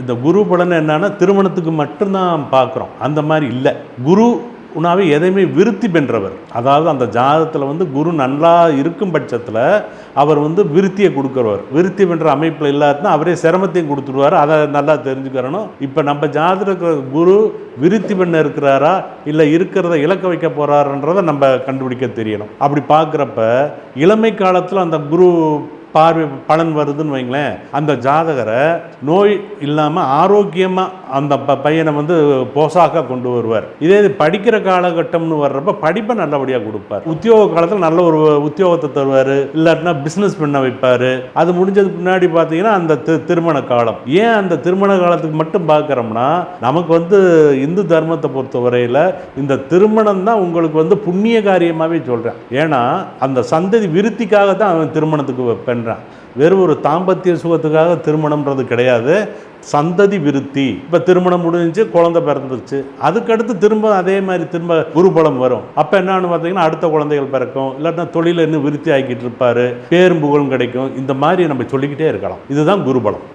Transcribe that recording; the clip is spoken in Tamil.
இந்த குரு பலன் என்னன்னா திருமணத்துக்கு மட்டும்தான் பார்க்குறோம். அந்த மாதிரி இல்லை. குரு உணாவே எதையுமே விருத்தி பெற்றவர். அதாவது அந்த ஜாதகத்தில் வந்து குரு நல்லா இருக்கும் பட்சத்தில் அவர் வந்து விருத்தியை கொடுக்குறவர். விருத்தி பெற்ற அமைப்பில் இல்லாதுன்னா அவரே சிரமத்தையும் கொடுத்துருவார் அதை நல்லா தெரிஞ்சுக்கிறணும். இப்போ நம்ம ஜாதகத்தில் இருக்கிற குரு விருத்தி பண்ண இருக்கிறாரா? இல்லை இருக்கிறத இலக்க வைக்க போகிறாருன்றதை நம்ம கண்டுபிடிக்க தெரியணும். அப்படி பார்க்குறப்ப இளமை காலத்தில் அந்த குரு பார்வை பலன் வருதுன்னு வைங்களேன் அந்த ஜாதகரை நோய் இல்லாமல் ஆரோக்கியமாக அந்த ப பையனை வந்து போசாக்காக கொண்டு வருவார். இதே இது படிக்கிற காலகட்டம்னு வர்றப்ப படிப்பை நல்லபடியாக கொடுப்பார். உத்தியோக காலத்தில் நல்ல ஒரு உத்தியோகத்தை தருவார். இல்லாட்டினா பிஸ்னஸ் பண்ண வைப்பார். அது முடிஞ்சதுக்கு முன்னாடி பார்த்தீங்கன்னா அந்த திருமண காலம். ஏன் அந்த திருமண காலத்துக்கு மட்டும் பார்க்குறோம்னா நமக்கு வந்து இந்து தர்மத்தை பொறுத்த வரையில் இந்த திருமணம் தான் உங்களுக்கு வந்து புண்ணிய காரியமாகவே சொல்கிறேன் ஏன்னா அந்த சந்ததி விருத்திக்காக தான் அவன் திருமணத்துக்கு பண்ணுறான் வெறும் ஒரு தாம்பத்திய சுகத்துக்காக திருமணம்ன்றது கிடையாது. சந்ததி விருத்தி. இப்போ திருமணம் முடிஞ்சு குழந்தை பிறந்துருச்சு. அதுக்கடுத்து திரும்ப அதே மாதிரி திரும்ப குருபலம் வரும். அப்போ என்னன்னு பார்த்தீங்கன்னா அடுத்த குழந்தைகள் பிறக்கும். இல்லாட்டினா தொழில் இன்னும் விருத்தி ஆக்கிட்டு இருப்பார். பேரும் புகழும் கிடைக்கும். இந்த மாதிரி நம்ம சொல்லிக்கிட்டே இருக்கலாம். இதுதான் குருபலம்.